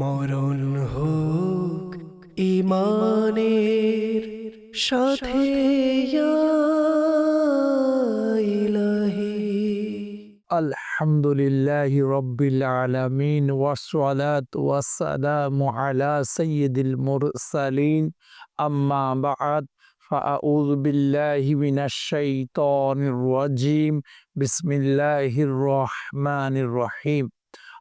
মরণ হোক ইমানের সাথে ইয়া ইলাহি الحمد لله رب العالمين والصلاة والسلام على سيد المرسلين أما بعد فأعوذ بالله من الشيطان الرجيم بسم الله الرحمن الرحيم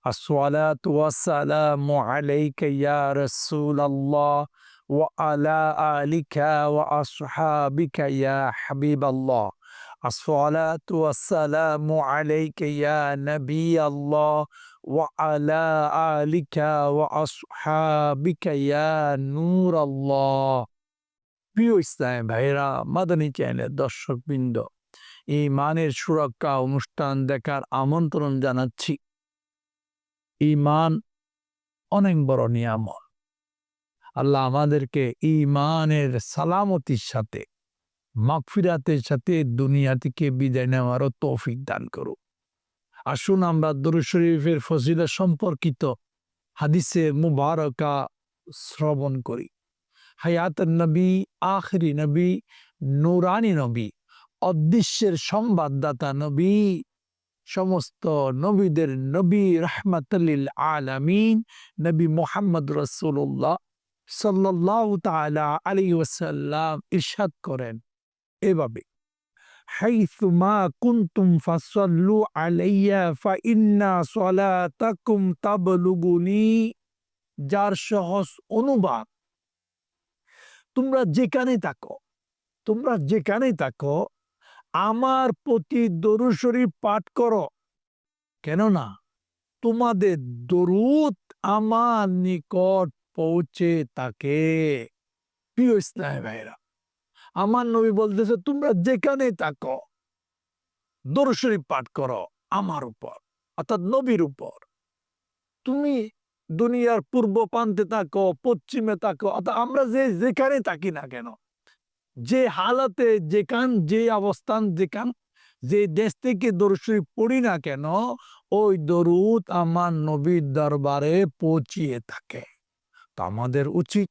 الصلاة والسلام عليك يا رسول الله وعلى آلك وأصحابك يا حبيب الله الصلاة والسلام عليك يا نبي الله وعلى آلك وأصحابك يا نور الله প্রিয় ইসলাম ভাইরা মাদানী চ্যানেলের দর্শকবৃন্দ ইমানের সুরক্ষা অনুষ্ঠান দেখার আমন্ত্রণ জানাচ্ছি ইমান অনেক বড় নিয়ামত। আল্লাহ আমাদেরকে ইমানের সালামতির সাথে, মাগফিরাতের সাথে দুনিয়া থেকে বিদায় নেওয়ারও তৌফিক দান করো আসুন আমরা দরু শরীফের ফজিলা সম্পর্কিত হাদিসে মুবারকা শ্রবণ করি। হায়াত নবী, আখরি নবী, নুরানি নবী, অদৃশ্যের সংবাদদাতা নবী সমস্ত নবীদের নবী রহমতুল্লিল আলামিন, নবী মোহাম্মদ রসুল্লাহ সাল্লাহ তালা আলী ওসাল্লাম ইরশাদ করেন। এভাবে হাইথুমা কুন্তুম ফাসাল্লু যার সহজ অনুবাদ, তোমরা যেখানে থাকো, তোমরা যেখানে থাকো আমার প্রতি দরুদ শরীফ পাঠ করো। কেননা তোমাদের দরুদ আমার নিকট পৌঁছে তাকে প্রিয় ইসলাম ভাইরা আমার নবী বলতেছে, তোমরা যেখানে থাকো, দরুদ শরীফ পাঠ করো আমার উপর, অর্থাৎ নবীর উপর। তুমি দুনিয়ার পূর্ব প্রান্তে থাকো, পশ্চিমে থাকো, অর্থাৎ আমরা যে যেখানে থাকি না কেন যে হালাতে যেখান, যে অবস্থান যেখান, যে দেশ থেকে দরুদ পড়ি না কেন, ওই দরুদ আমার নবীর দরবারে পৌঁছিয়ে থাকে। তো আমাদের উচিত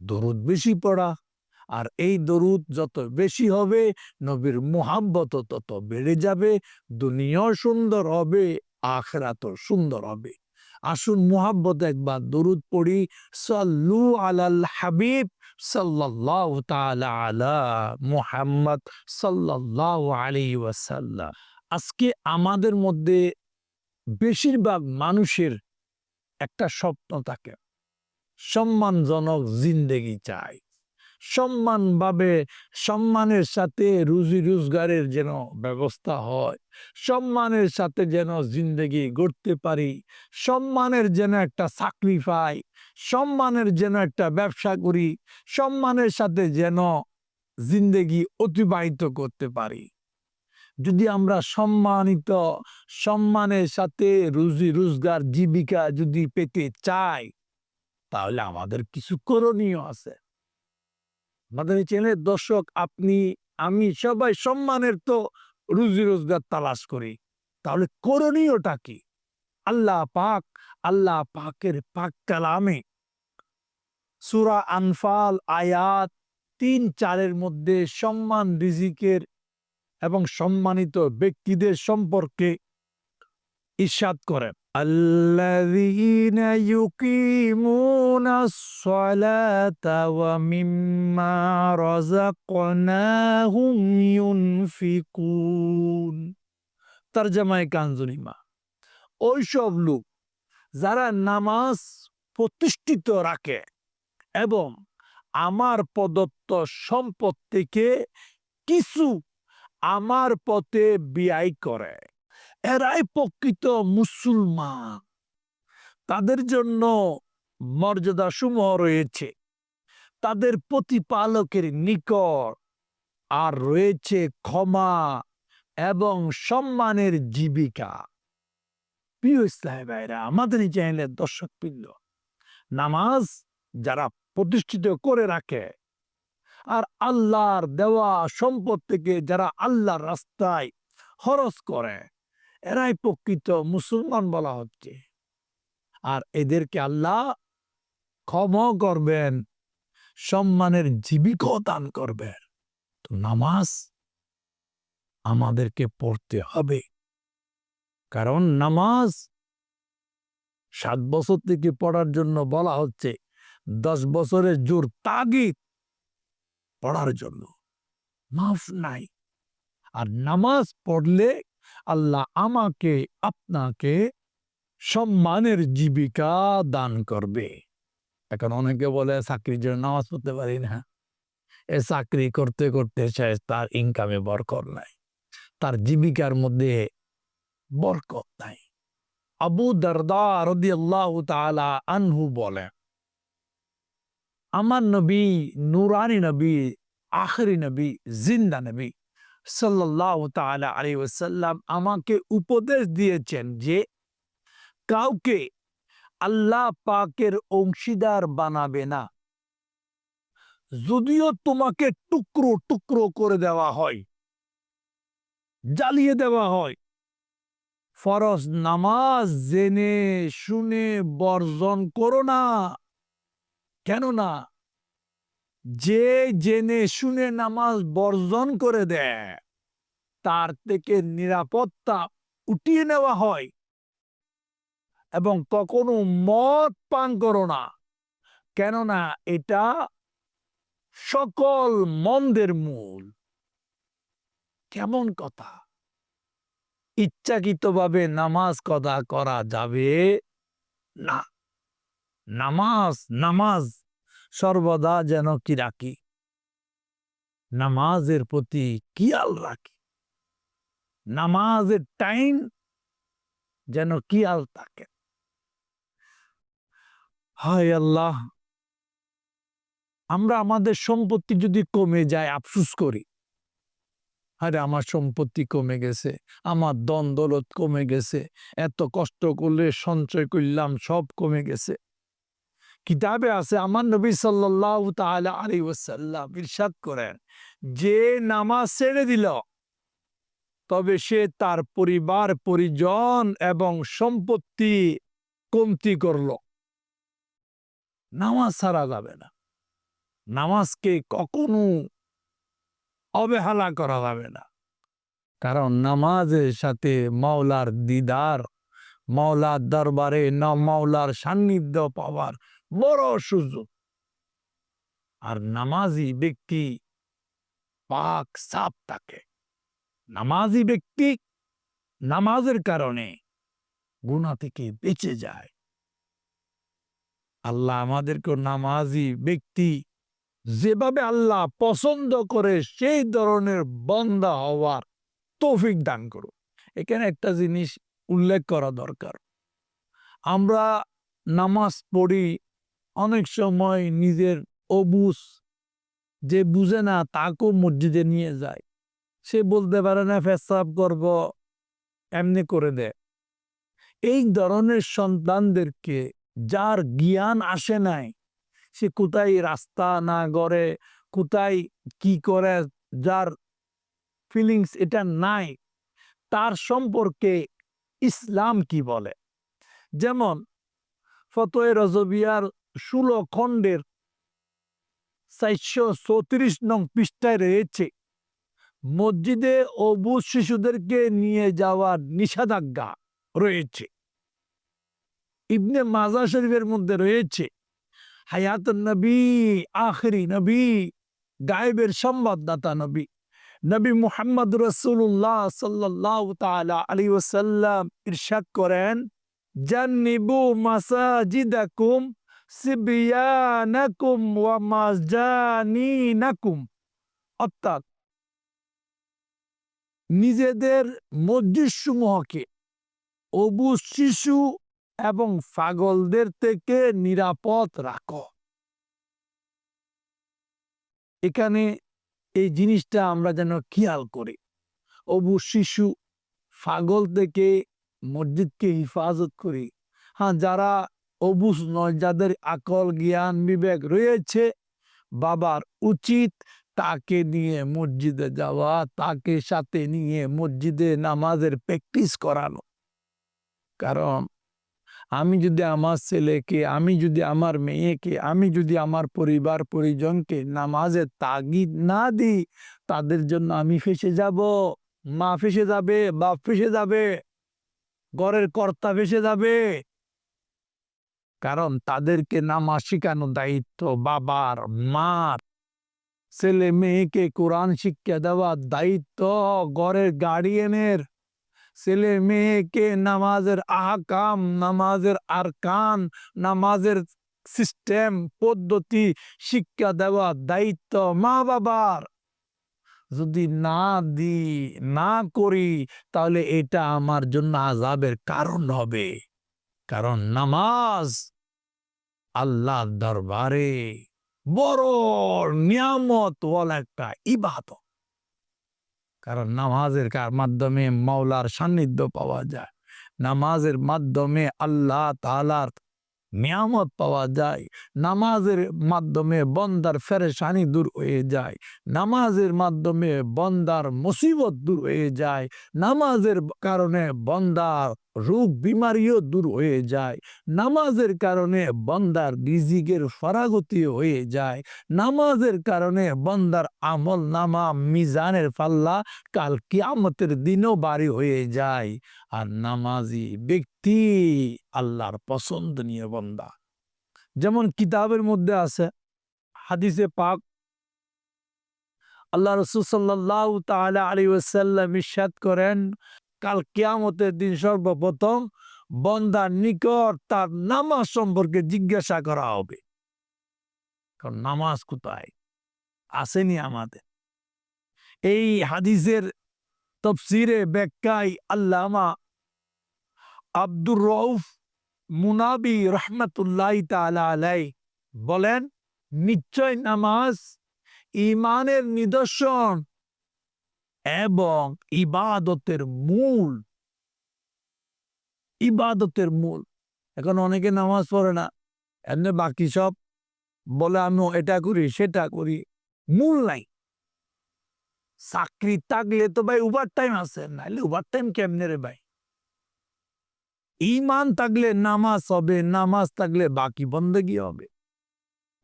দরুদ বেশি পড়া, আর এই দরুদ যত বেশি হবে, নবীর মোহাব্বত তত বেড়ে যাবে, দুনিয়াও সুন্দর হবে আখরাত সুন্দর হবে। আসুন মোহাব্বত একবার দরুদ পড়ি, সাল্লু আলাল হাবিব। আলা আলী আজকে আমাদের মধ্যে বেশিরভাগ মানুষের একটা স্বপ্ন থাকে, সম্মানজনক জিন্দেগি চায় সম্মানভাবে, সম্মানের সাথে রুজি রোজগারের যেন ব্যবস্থা হয়, সম্মানের সাথে যেন জিন্দেগি গড়তে পারি, সম্মানের যেন একটা চাকরি পাই সম্মানের যেন একটা ব্যবসা করি, সম্মানের সাথে যেন জিন্দেগি অতিবাহিত করতে পারি। যদি আমরা সম্মানিত, সম্মানের সাথে রুজি, রোজগার, জীবিকা যদি পেতে চাই, তাহলে আমাদের কিছু করণীয় আছে। আমাদের চ্যানেলের দর্শক, আপনি, আমি সবাই সম্মানের তো রুজি, রোজগার তালাশ করি। তাহলে করণীয়টা কি? আল্লাহ পাক, আল্লাহ পাকের পাক কালামে সুরা আনফাল আয়াত তিন চারের মধ্যে সম্মান রিজিকের এবং সম্মানিত ব্যক্তিদের সম্পর্কে ইস্বাদ করেন الذين يقيمون الصلاة ومما رزقناهم ينفقون তরজমায় কাঞ্জনিমা ওইসব লোক যারা নামাজ প্রতিষ্ঠিত রাখে এবং আমার প্রদত্ত সম্পদ থেকে কিছু আমার পথে ব্যয় করে। এরাই প্রকৃত মুসলমান। তাদের জন্য মর্যাদা সমূহ রয়েছে। তাদের প্রতিপালকের নিকট আর রয়েছে ক্ষমা এবং সম্মানের জীবিকা। প্রিয় ইসলাম ভাইরা আমাদের চ্যানেলের দর্শক পিল্ল নামাজ যারা প্রতিষ্ঠিত করে রাখে। আর আল্লাহর দেওয়া সম্পদ থেকে যারা আল্লাহর রাস্তায় খরচ করে, এরাই প্রকৃত মুসলমান বলা হচ্ছে। আর এদেরকে আল্লাহ ক্ষমা করবেন, সম্মানের জীবিকাও দান করবেন। তো নামাজ আমাদেরকে পড়তে হবে। কারণ নামাজ সাত বছর থেকে পড়ার জন্য বলা হচ্ছে দশ বছরের জোর তাগিদ পড়ার জন্য। মাফ নাই। আর নামাজ পড়লে আল্লাহ আমাকে, আপনাকে সম্মানের জীবিকা দান করবে। এখন অনেকে বলে, চাকরির জন্য নামাজ পড়তে পারি না। এ চাকরি করতে করতে সে তার ইনকামে বরকর নাই। তার জীবিকার মধ্যে বরকত নাই। আবু দারদা রদিয়াল্লাহু তাআলা আনহু বলে আমার নবী, নুরানি নবী, আখরি নবী, জিন্দা নবী সাল্লাল্লাহু তাআলা আলাইহি ওয়াসাল্লাম আমাকে উপদেশ দিয়েছেন যে কাউকে আল্লাহ পাকের অংশীদার বানাবে না। যদিও তোমাকে টুকরো টুকরো করে দেওয়া হয়, জ্বালিয়ে দেওয়া হয়, ফরজ নামাজ জেনে শুনে বর্জন করো না। কেননা যে জেনে শুনে নামাজ বর্জন করে দেয়, তার থেকে নিরাপত্তা উঠিয়ে নেওয়া হয়। এবং কখনো মদ পান করো না, কেননা এটা সকল মন্দের মূল। কেমন কথা? ইচ্ছাকৃতভাবে নামাজ কদা করা যাবে না। নামাজ নামাজ সর্বদা যেন কি রাখি? নামাজের প্রতি কিয়াল রাখি। নামাজের টাইম যেন কিয়াল থাকে। হায় আল্লাহ! আমরা আমাদের সম্পত্তি যদি কমে যায়, আফসুস করি। আরে, আমার সম্পত্তি কমে গেছে, আমার দন দৌলত কমে গেছে, এত কষ্ট করলে সঞ্চয় করলাম, সব কমে গেছে। কিতাবে আছে, আমার নবী সাল্লাল্লাহু তাআলা আলাইহি ওয়াসাল্লাম ইরশাদ করেন, যে নামাজ ছেড়ে দিল, তবে সে তার পরিবার, পরিজন এবং সম্পত্তি কমতি করল। নামাজ ছাড়া যাবে না। নামাজকে কখনো অবহেলা করা যাবে না। কারণ নামাজের সাথে মাওলার দিদার, মাওলার দরবারে না মাওলার সান্নিধ্য পাওয়ার বড় সুযোগ আর নামাজি ব্যক্তি পাক সাপ থাকে নামাজি ব্যক্তি নামাজের কারণে গুণা থেকে বেঁচে যায়। আল্লাহ আমাদেরকে নামাজি ব্যক্তি যেভাবে আল্লাহ পছন্দ করে সেই ধরনের বন্দা হওয়ার তৌফিক দান করুন এখানে একটা জিনিস উল্লেখ করা দরকার। আমরা নামাজ পড়ি অনেক সময় নিজের অবুস যে বুঝে না তাকেও মসজিদে নিয়ে যায়। সে বলতে পারে, না ফেসাব করব, এমনি করে দে। এই ধরনের সন্তানদেরকে যার জ্ঞান আসে নাই, সে কোথায় রাস্তা না গড়ে, কোথায় কি করে, যার ফিলিংস এটা নাই, তার সম্পর্কে ইসলাম কি বলে? যেমন ফতোয় রজবিয়ার ষোলো খণ্ডের চারশো চৌত্রিশ নং পৃষ্ঠায় রয়েছে, মসজিদে অবুজ শিশুদেরকে নিয়ে যাওয়ার নিষেধাজ্ঞা রয়েছে। ইবনে মাজা শরীফের মধ্যে রয়েছে হায়াত নবী, আখরি নবী, গায়েবের সংবাদদাতা নবী নবী মুহাম্মদ রসুল্লাহ সাল্লাহ তালা আলী ওসাল্লাম ইরশাদ করেন, জান্নিবু মাসাজিদাকুম সিবিয়ানাকুম ওয়া মাজজানিনাকুম অর্থাৎ নিজেদের মসজিদ সমূহকে অবু শিশু এবং পাগলদের থেকে নিরাপদ রাখো। এখানে এই জিনিসটা আমরা যেন খেয়াল করি। অবু শিশু পাগল থেকে মসজিদকে হিফাজত করি। হ্যাঁ যারা অবুস নয়, যাদের আকল, জ্ঞান, বিবেক রয়েছে, বাবার উচিত তাকে নিয়ে মসজিদে যাওয়া, তাকে সাথে নিয়ে মসজিদে নামাজের প্র্যাকটিস করানো। কারণ আমি যদি আমার ছেলেকে, আমি যদি আমার মেয়েকে, আমি যদি আমার পরিবার পরিজনকে নামাজের তাগিদ না দিই, তাদের জন্য আমি ফেসে যাব। মা ফেসে যাবে, বাপ ফেসে যাবে, ঘরের কর্তা ফেসে যাবে। কারণ তাদেরকে নামাজ শেখানো দায়িত্ব, বাবার মার ছেলে মেয়েকে কোরআন শিক্ষা দেওয়ার দায়িত্ব, ঘরের গার্ডিয়ানের ছেলে মেয়েকে নামাজের আহকাম, নামাজের আরকান, নামাজের সিস্টেম পদ্ধতি শিক্ষা দেওয়ার দায়িত্ব মা বাবার। যদি না দি, না করি, তাহলে এটা আমার জন্য আজাবের কারণ হবে। কারণ নামাজ আল্লাহ দরবারে বড় নিয়ামত একটা ইবাদত। কারণ নামাজের কার মাধ্যমে মাওলার সান্নিধ্য পাওয়া যায়? নামাজের মাধ্যমে আল্লাহ তালার নিয়ামত পাওয়া যায়। নামাজের মাধ্যমে বন্দার ফেরেশানি দূর হয়ে যায়। নামাজের মাধ্যমে বন্দার মুসিবত দূর হয়ে যায়। নামাজের কারণে বন্দার রোগ বিমারিও দূর হয়ে যায়। নামাজের কারণে বন্দার রিজিকের ফরাগতি হয়ে যায়। নামাজের কারণে বন্দার আমল নামা মিজানের পাল্লা কাল কিয়ামতের দিনও বাড়ি হয়ে যায়। আর নামাজি ব্যক্তি আল্লাহর পছন্দনীয় বন্দা। যেমন কিতাবের মধ্যে আছে, হাদিসে পাক, আল্লাহ রসুল সাল্লাহ তাআলা আলী ওয়াসাল্লাম ইরশাদ করেন কাল কেয়ামতের দিন সর্বপ্রথম বন্দার নিকট তার নামাজ সম্পর্কে জিজ্ঞাসা করা হবে। কারণ নামাজ কোথায়? আসেনি আমাদের। এই হাদিসের তফসিরে ব্যাখ্যায় আল্লামা আব্দুর রৌফ মুনাবি রহমতুল্লাহ তালা আলাই বলেন, নিশ্চয় নামাজ ইমানের নিদর্শন এবং ইবাদতের মূল ইবাদতের মূল। এখন অনেকে নামাজ পড়ে না, এমনি বাকি সব বলে আমি এটা করি, সেটা করি। মূল নাই। চাকরি থাকলে তো ভাই ওভার টাইম আছে, নাইলে ওভার টাইম কেমনে রে ভাই? ইমান থাকলে নামাজ হবে, নামাজ থাকলে বাকি বন্দেগি হবে।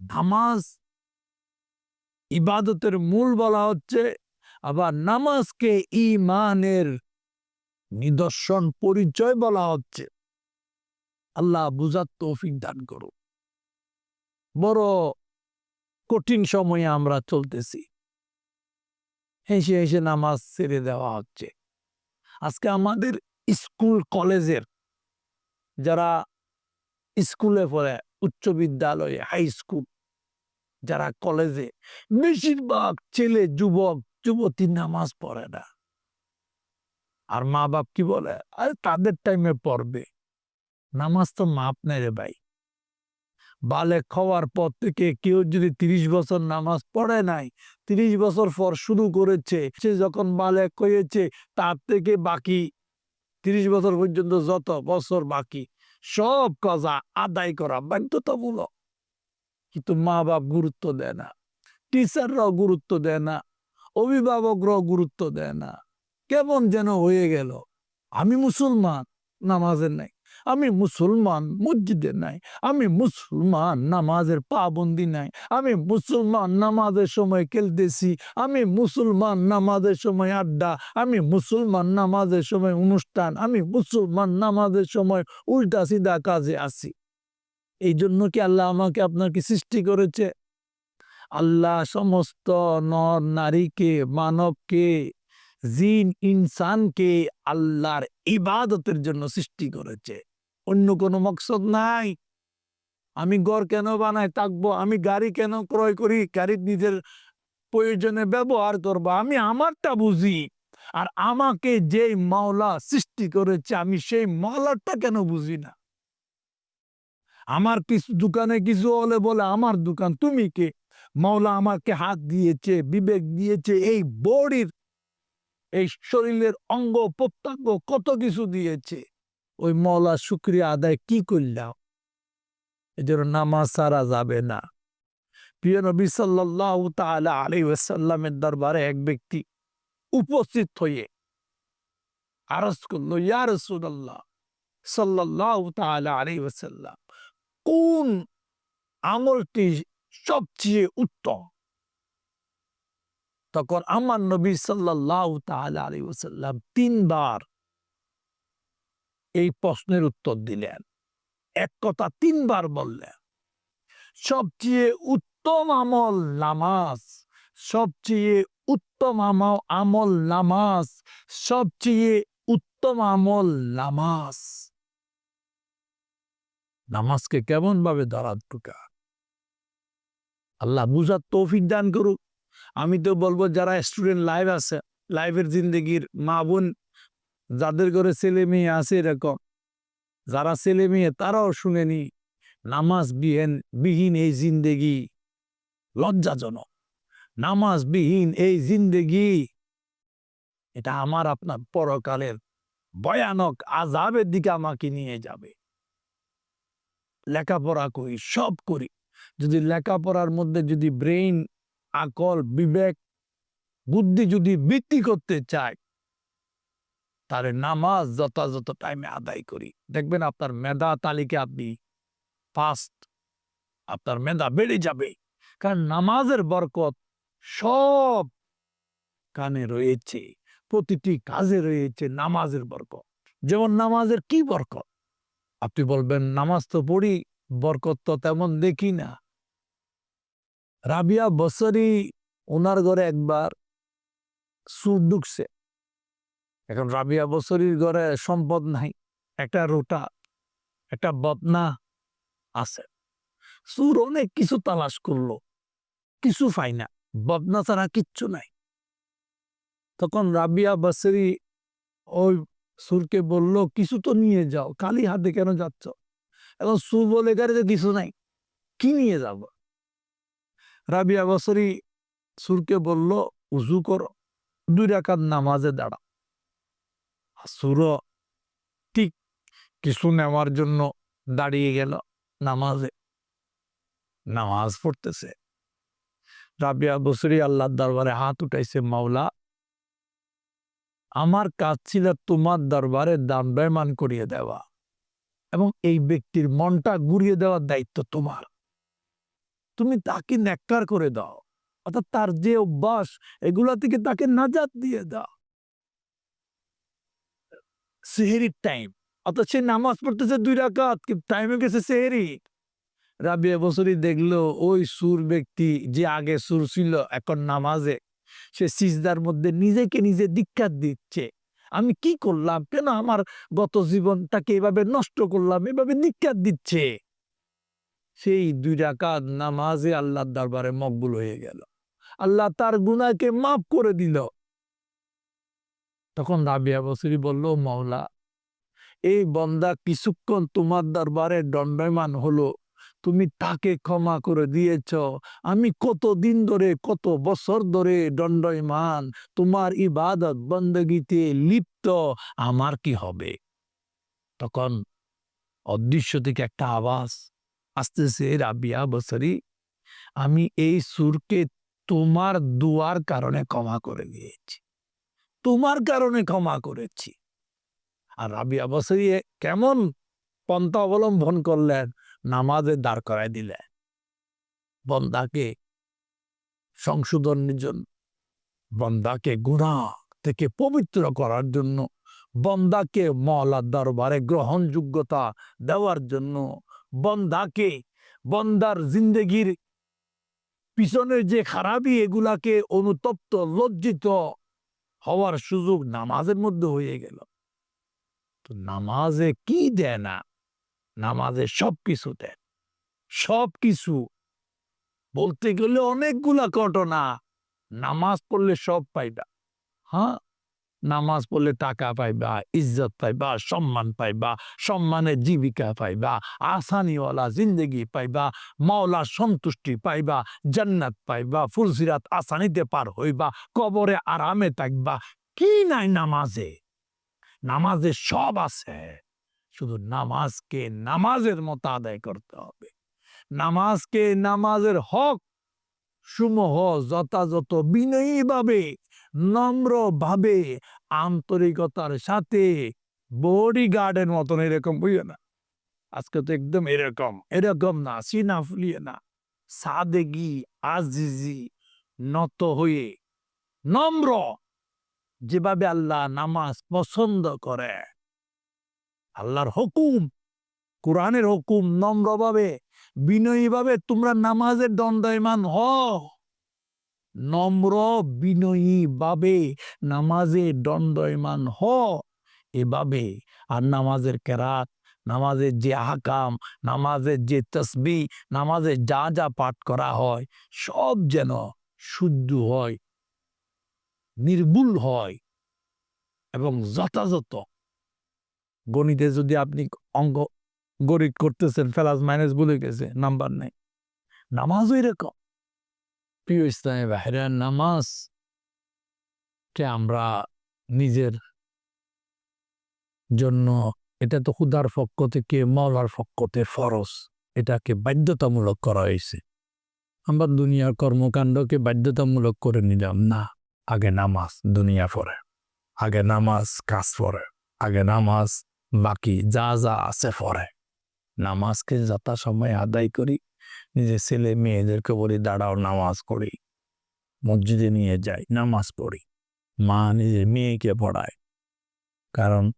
নামাজ ইবাদতের মূল বলা হচ্ছে আবার নামাজকে ইমানের নিদর্শন, পরিচয় বলা হচ্ছে। আল্লাহ বুঝার তৌফিক দান করো বড় কঠিন সময়ে আমরা চলতেছি। হেসে হেসে নামাজ ছেড়ে দেওয়া হচ্ছে। আজকে আমাদের স্কুল, কলেজের যারা স্কুলে পড়ে, উচ্চ বিদ্যালয়ে, হাই স্কুল, যারা কলেজে, বেশিরভাগ ছেলে, যুবক যুবতী নামাজ পড়ে না। আর মা বাপ কি বলে? আরে তাদের টাইমে পড়বে। নামাজ তো মাপ নেই রে ভাই। বালে খাওয়ার পর থেকে কেউ যদি তিরিশ বছর নামাজ পড়ে নাই, তিরিশ বছর পর শুরু করেছে, সে যখন বালেক হয়েছে, তার থেকে বাকি তিরিশ বছর পর্যন্ত যত বছর বাকি, সব কাজা আদায় করা বাধ্যতামূলক। কিন্তু মা বাপ গুরুত্ব দেয় না। টিচাররাও গুরুত্ব দেয় না। অভিভাবকরাও গুরুত্ব দেয় না। কেমন যেন হয়ে গেল। আমি মুসলমান, নামাজের নাই। আমি মুসলমান, মসজিদে নাই। আমি মুসলমান, নামাজের পাবন্দি নাই। আমি মুসলমান, নামাজের সময় খেলতেছি। আমি মুসলমান, নামাজের সময় আড্ডা। আমি মুসলমান, নামাজের সময় অনুষ্ঠান। আমি মুসলমান, নামাজের সময় উল্টা সিধা কাজে আছি। এই জন্য কি আল্লাহ আমাকে আপনাকে সৃষ্টি করেছে? আল্লাহ সমস্ত নর নারীকে, মানবকে, জিন, ইনসানকে আল্লাহর ইবাদতের জন্য সৃষ্টি করেছে। অন্য কোনো মকসদ নাই। আমি ঘর কেন বানাই, থাকব, আমি গাড়ি কেন ক্রয় করি গাড়ির নিজের প্রয়োজনে ব্যবহার করব, আমি আমারটা বুঝি। আর আমাকে যে মাওলা সৃষ্টি করেছে, আমি সেই মাওলাটা কেন বুঝি না? আমার কিছু দোকানে কিছু হলে বলে, আমার দোকান, তুমি কে? মাওলা আমাকে হাত দিয়েছে, বিবেক দিয়েছে, এই বডির, এই শরীরের অঙ্গ প্রত্যঙ্গ কত কিছু দিয়েছে। ওই মৌলা শুক্রিয়া আদায় কি করলাম? এজন্য নামাজ সারা যাবে না। প্রিয় নবী সাল্লাহ তালা আলী ওয়াসাল্লামের দরবারে এক ব্যক্তি উপস্থিত হয়ে আরস করল, ইয়া রসুল্লাহ সাল্লাল্লাহু তাআলা আলাইহি ওয়াসাল্লাম, কোন আমলটি সবচেয়ে উত্তম। তখন আমার নবী সাল্লাল্লাহু তাআলা আলাইহি ওয়াসাল্লাম তিনবার এই প্রশ্নের উত্তর দিলেন। এক কথা তিনবার বললেন, সবচেয়ে উত্তম আমল নামাজ, সবচেয়ে উত্তম আমল নামাজ, সবচেয়ে উত্তম আমল নামাজ। নামাজকে কেমন ভাবে ধরা ঢুকা আল্লাহ বুঝার তৌফিক দান করুক। আমি তো বলব, যারা স্টুডেন্ট লাইভ আছে লাইভের জিন্দগির মা বোন, যাদের ঘরে ছেলে মেয়ে আছে এরকম, যারা ছেলে মেয়ে, তারাও শুনেনি নামাজ বিহীন বিহীন এই জিন্দেগি। লজ্জাজনক। নামাজ বিহীন এই জিন্দেগি। এটা আমার আপনার পরকালের ভয়ানক আজাবের দিকে আমাকে নিয়ে যাবে। লেখাপড়া করি, সব করি। যদি লেখাপড়ার মধ্যে যদি ব্রেইন, আকল, বিবেক, বুদ্ধি যদি বৃদ্ধি করতে চায়, তাহলে নামাজ যথাযথ টাইমে আদায় করি। দেখবেন আপনার মেধা তালিকা আপনি ফার্স্ট আপনার মেধা বেড়ে যাবে। কারণ নামাজের বরকত সব কানে রয়েছে, প্রতিটি কাজে রয়েছে নামাজের বরকত। যেমন নামাজের কি বরকত? আপনি বলবেন, নামাজ তো পড়ি, বরকত তো তেমন দেখি না। রাবিয়া বছরই ওনার ঘরে একবার সুর ঢুকছে। এখন রাবিয়া বছরীর ঘরে সম্পদ নাই, একটা রোটা, একটা বদনা আছে। সুর অনেক কিছু তালাশ করল, কিছু পাই না, বদনা ছাড়া কিচ্ছু নাই। তখন রাবিয়া বছরী ওই সুরকে বলল, কিছু তো নিয়ে যাও খালি হাতে কেন যাচ্ছ? এখন সুর বলে গাড়িতে কিছু নাই, কি নিয়ে যাব? রাবিয়া বছরী সুরকে বলল, উজু করো, দুই রাকাত নামাজে দাঁড়া। সুর ঠিক কিছু নেওয়ার জন্য দাঁড়িয়ে গেল নামাজে। নামাজ পড়তেছে। রাবিয়া বসরি আল্লাহর দরবারে হাত উঠাইছে, মাওলা, আমার কাজ ছিল তোমার দরবারে দাণ্ডয়মান করিয়ে দেওয়া এবং এই ব্যক্তির মনটা ঘুরিয়ে দেওয়ার দায়িত্ব তোমার। তুমি তাকে নেককার করে দাও। অর্থাৎ তার যে অভ্যাস, এগুলা থেকে তাকে নাজাত দিয়ে দাও। সেহেরির টাইম অর্থাৎ সে নামাজ পড়তেছে দুই রাকাত টাইমে গেছে সেহেরি। রাবিয়া বছরই দেখল, ওই সুর ব্যক্তি যে আগে সুর ছিল, এখন নামাজে, সে সিজদার মধ্যে নিজেকে নিজে দীক্ষা দিচ্ছে। আমি কি করলাম? কেন আমার গত জীবনটাকে এভাবে নষ্ট করলাম? এভাবে নিক্ষাত দিচ্ছে? সেই দুই রাকাত নামাজে আল্লাহর দরবারে মকবুল হয়ে গেল। আল্লাহ তার গুনাহকে মাফ করে দিল। তখন রাবিয়া বসরি বলল, মাওলা, এই বন্দা কিছুক্ষণ তোমার দরবারে দণ্ডয়মান হলো। তুমি তাকে ক্ষমা করে দিয়েছ। আমি কত দিন ধরে, কত বছর ধরে দণ্ডয়মান, তোমার ইবাদত বন্দগিতে লিপ্ত, আমার কি হবে? তখন অদৃশ্য থেকে একটা আওয়াজ আসতেছে রাবিয়া বছরি, আমি এই সুরকে তোমার দুয়ার কারণে ক্ষমা করে দিয়েছি। তোমার কারণে ক্ষমা করেছি। আর রাবিয়া বছরি কেমন পন্থা অবলম্বন করলেন? নামাজে দাঁড় করায় দিলেন। বন্দাকে, সংশোধনের জন্য, বন্দাকে গুণা থেকে পবিত্র করার জন্য, বন্দাকে মহলার দরবারে গ্রহণযোগ্যতা দেওয়ার জন্য বন্দাকে, বন্দার জিন্দগির পিছনের যে খারাপই এগুলাকে অনুতপ্ত, লজ্জিত হওয়ার সুযোগ নামাজের মধ্যে হয়ে গেল। তো নামাজে কি দেয় না? নামাজে সব কিছু দেয়। সব কিছু বলতে গেলে অনেকগুলা ঘটনা। নামাজ পড়লে সব পাইবা। হ্যাঁ? নামাজ পড়লে টাকা পাইবা, ইজ্জত পাইবা, সম্মান পাইবা, সম্মানের জীবিকা পাইবা, আসানিওয়ালা জিন্দগি পাইবা, মাওলার সন্তুষ্টি পাইবা, জান্নাত পাইবা, ফুলসিরাত আসানিতে পার হইবা, কবরে আরামে থাকবা। কি নাই নামাজে? নামাজে সব আছে। শুধু নামাজকে নামাজের মতো আদায় করতে হবে। নামাজকে নামাজের হক সমূহ যথাযথ বিনয়ীভাবে, নম্রভাবে আন্তরিকতার সাথে বডি গার্ডের মতন এরকম বুঝে না? আজকে তো একদম এরকম এরকম না, সিনা ফুলিয়ে না। সাদেগি আজিজি, নত হয়ে, নম্র, যেভাবে আল্লাহ নামাজ পছন্দ করে। আল্লাহর হুকুম, কোরআনের হুকুম নম্রভাবে, বিনয়ীভাবে তোমরা নামাজের দণ্ডায়মান হ নম্র বিনয়ী ভাবে নামাজে দণ্ডায়মান হ এভাবে। আর নামাজের কেরাত, নামাজের যে আহকাম, নামাজের যে তসবি, নামাজে যা যা পাঠ করা হয়, সব যেন শুদ্ধ হয় নির্ভুল হয় এবং যথাযথ। গণিতে যদি আপনি অঙ্ক গরিব করতেছেন ফেলাস মাইনাস বলে গেছে, নাম্বার নেই। নামাজও এরকম। প্রিয় ইসলামে বাহিরের নামাজ কে আমরা নিজের জন্য, এটা তো খুদার পক্ষ থেকে মৌলার পক্ষ থেকে ফরজ। এটাকে বাধ্যতামূলক করা হয়েছে। আমরা দুনিয়ার কর্মকাণ্ডকে বাধ্যতামূলক করে নিলাম। না, আগে নামাজ, দুনিয়া পড়ে। আগে নামাজ, কাজ পড়ে। আগে নামাজ, বাকি যা যা আছে পড়ে। নামাজকে যথা সময় আদায় করি। নিজের ছেলে মেয়েদেরকে বলি, দাঁড়াও, নামাজ পড়ি। মসজিদে নিয়ে যাই, নামাজ পড়ি। মা নিজের মেয়েকে পড়ায়। কারণ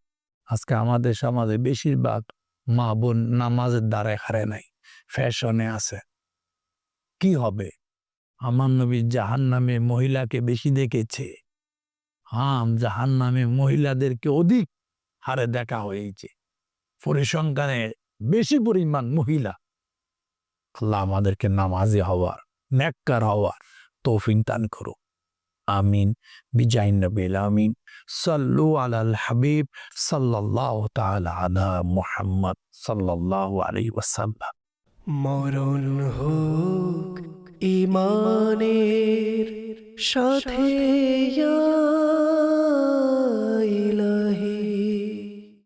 আজকে আমাদের সমাজে বেশিরভাগ মা বোন নামাজের দ্বারে হারে নাই, ফ্যাশনে আছে। কি হবে? আমার নবী জাহান নামে মহিলাকে বেশি দেখেছে। হাম জাহান নামে মহিলাদেরকে অধিক হারে দেখা হয়েছে। পরিসংখ্যানে বেশি পরিমাণ মহিলা আল্লাহ আমাদেরকে নামাজি হওয়ার, নেককার হওয়ার তৌফিক দান করো আমিন। বিজাইন নবীল আমিন। সাল্লু আলাল হাবিব সাল্লাল্লাহু তাআলা আলা মুহাম্মদ সাল্লাল্লাহু আলাইহি ওয়াসাল্লাম। মরণ হোক ইমানের সাথে ইয়া